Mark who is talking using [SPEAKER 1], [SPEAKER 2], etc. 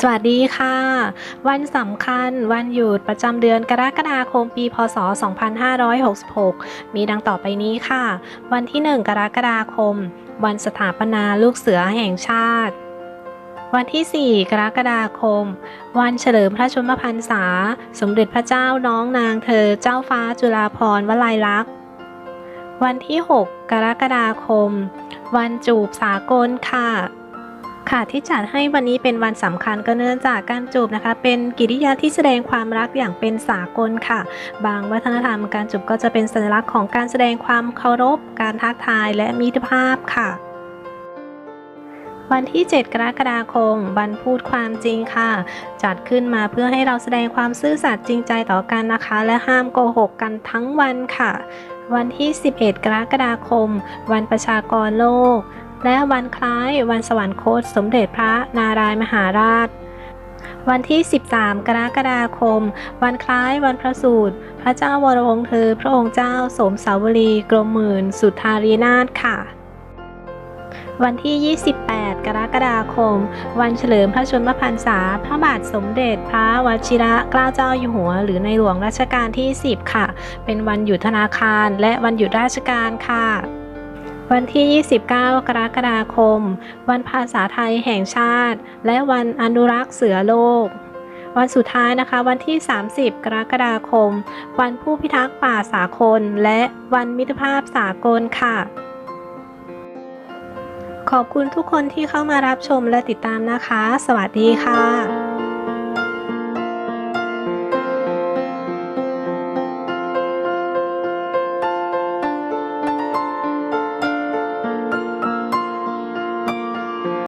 [SPEAKER 1] สวัสดีค่ะ วันสำคัญวันหยุดประจำเดือนกรกฎาคมปี พศ 2566 มีดังต่อไปนี้ค่ะ วันที่ 1 กรกฎาคม วันสถาปนาลูกเสือแห่งชาติ วันที่ 4 กรกฎาคม วันเฉลิมพระชนมพรรษา สมเด็จพระเจ้าน้องนางเธอเจ้าฟ้าจุฬาภรณ์วลัยลักษณ์ วันที่ 6 กรกฎาคม วันจูบสากลค่ะ ค่ะที่จัดให้วันนี้เป็นวันสำคัญก็เนื่องจากการจูบนะคะ เป็นกิริยาที่แสดงความรักอย่างเป็นสากลค่ะ บางวัฒนธรรมการจูบก็จะเป็นสัญลักษณ์ของการแสดงความเคารพ การทักทายและมิตรภาพค่ะวันที่ 7 กรกฎาคม วันพูดความจริงค่ะ จัดขึ้นมาเพื่อให้เราแสดงความซื่อสัตย์จริงใจต่อกันนะคะ และห้ามโกหกกันทั้งวันค่ะ วันที่ 11 กรกฎาคม วันประชากรโลก และวันคล้ายวันสวรรคตสมเด็จพระนารายมหาราช วันที่ 13 กรกฎาคม วันคล้ายวันพระสูตร พระเจ้าวรวงศ์เธอ พระองค์เจ้าสมสาวรีกรมหมื่น สุทธารีนาถค่ะ วันที่ 28 กรกฎาคม วันเฉลิมพระชนมพรรษา พระบาทสมเด็จพระวชิระเกล้าเจ้าอยู่หัว หรือในหลวงรัชกาลที่ 10 ค่ะ เป็นวันหยุดธนาคารและวันหยุดราชการค่ะ วันที่ 29 กรกฎาคม วันภาษาไทยแห่งชาติ และวันอนุรักษ์เสือโลก วันสุดท้ายนะคะวันที่ 30 กรกฎาคม วันผู้พิทักษ์ป่าสากล และวันมิตรภาพสากลค่ะ ขอบคุณทุกคนที่เข้ามารับชมและติดตามนะคะ สวัสดีค่ะ